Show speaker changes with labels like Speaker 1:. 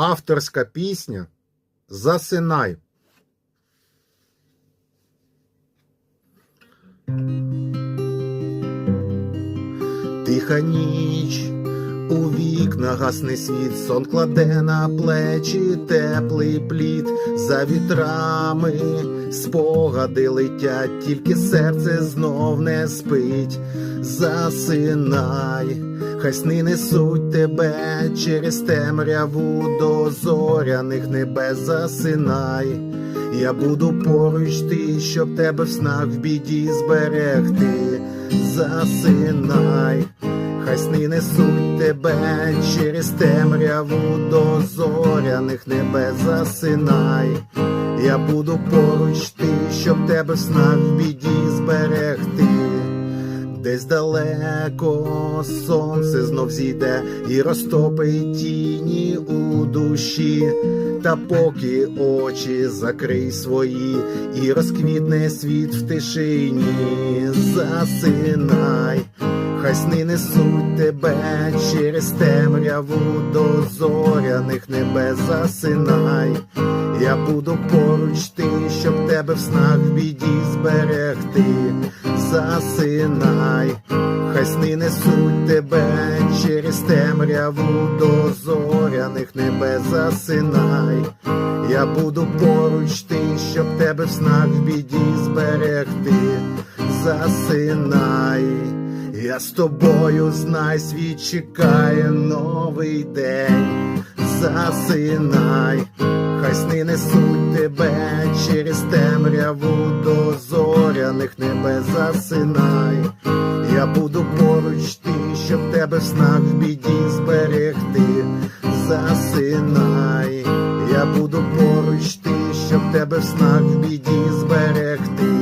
Speaker 1: Авторська пісня Засинай. Тиха ніч, вікна гасне світ, сон кладе на плечі теплий плід, за вітрами спогади летять, тільки серце знов не спить. Засинай, хай сни несуть тебе через темряву до зоряних небес засинай. Я буду поруч ти, щоб тебе в снах в біді зберегти. Засинай, хай сни несуть тебе через темряву до зоряних небес засинай. Я буду поруч ти, щоб тебе в снах в біді зберегти. Десь далеко сонце знов зійде і розтопить тіні у душі, та поки очі закрий свої, і розквітне світ в тишині, засинай, хай сни несуть тебе через темряву до зоряних небес засинай. Я буду поруч ти, щоб тебе в снах в біді зберегти, засинай, хай сни несуть тебе через темряву до зоряних небес засинай. Я буду поруч ти, щоб тебе в снах в біді зберегти, засинай. Я з тобою знай, світ чекає новий день, засинай, хай сни несуть тебе через темряву до зоряних небес засинай. Я буду поруч ти, щоб тебе в снах в біді зберегти, засинай. Я буду поруч ти, щоб тебе в снах в біді зберегти.